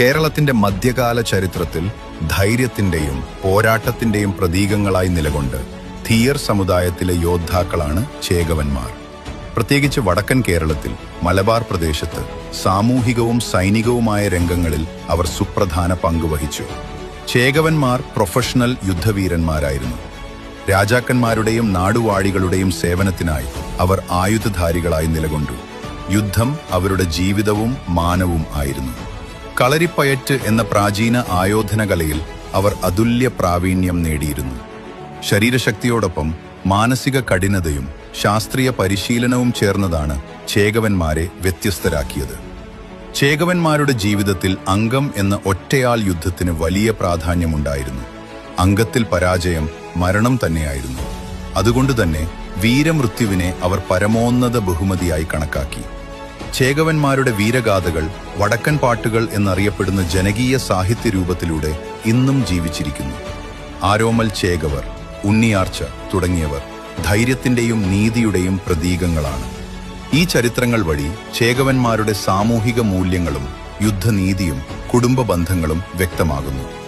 കേരളത്തിന്റെ മധ്യകാല ചരിത്രത്തിൽ ധൈര്യത്തിന്റെയും പോരാട്ടത്തിന്റെയും പ്രതീകങ്ങളായി നിലകൊണ്ട് ധീയർ സമുദായത്തിലെ യോദ്ധാക്കളാണ് ചേകവന്മാർ. പ്രത്യേകിച്ച് വടക്കൻ കേരളത്തിൽ മലബാർ പ്രദേശത്ത് സാമൂഹികവും സൈനികവുമായ രംഗങ്ങളിൽ അവർ സുപ്രധാന പങ്കുവഹിച്ചു ചേകവന്മാർ പ്രൊഫഷണൽ യുദ്ധവീരന്മാരായിരുന്നു. രാജാക്കന്മാരുടെയും നാടുവാഴികളുടെയും സേവനത്തിനായി അവർ ആയുധധാരികളായി നിലകൊണ്ടു. യുദ്ധം അവരുടെ ജീവിതവും മാനവും ആയിരുന്നു. കളരിപ്പയറ്റ് എന്ന പ്രാചീന ആയോധന കലയിൽ അവർ അതുല്യ പ്രാവീണ്യം നേടിയിരുന്നു. ശരീരശക്തിയോടൊപ്പം മാനസിക കഠിനതയും ശാസ്ത്രീയ പരിശീലനവും ചേർന്നതാണ് ചേകവന്മാരെ വ്യത്യസ്തരാക്കിയത്. ചേകവന്മാരുടെ ജീവിതത്തിൽ അംഗം എന്ന ഒറ്റയാൾ യുദ്ധത്തിന് വലിയ പ്രാധാന്യമുണ്ടായിരുന്നു. അംഗത്തിൽ പരാജയം മരണം തന്നെയായിരുന്നു. അതുകൊണ്ട് തന്നെ വീരമൃത്യുവിനെ അവർ പരമോന്നത ബഹുമതിയായി കണക്കാക്കി. ചേകവന്മാരുടെ വീരഗാഥകൾ വടക്കൻ പാട്ടുകൾ എന്നറിയപ്പെടുന്ന ജനകീയ സാഹിത്യ രൂപത്തിലൂടെ ഇന്നും ജീവിച്ചിരിക്കുന്നു. ആരോമൽ ചേകവർ ഉണ്ണിയാർച്ച തുടങ്ങിയവർ ധൈര്യത്തിന്റെയും നീതിയുടെയും പ്രതീകങ്ങളാണ്. ഈ ചരിത്രങ്ങൾ വഴി ചേകവന്മാരുടെ സാമൂഹിക മൂല്യങ്ങളും യുദ്ധനീതിയും കുടുംബ ബന്ധങ്ങളും വ്യക്തമാകുന്നു.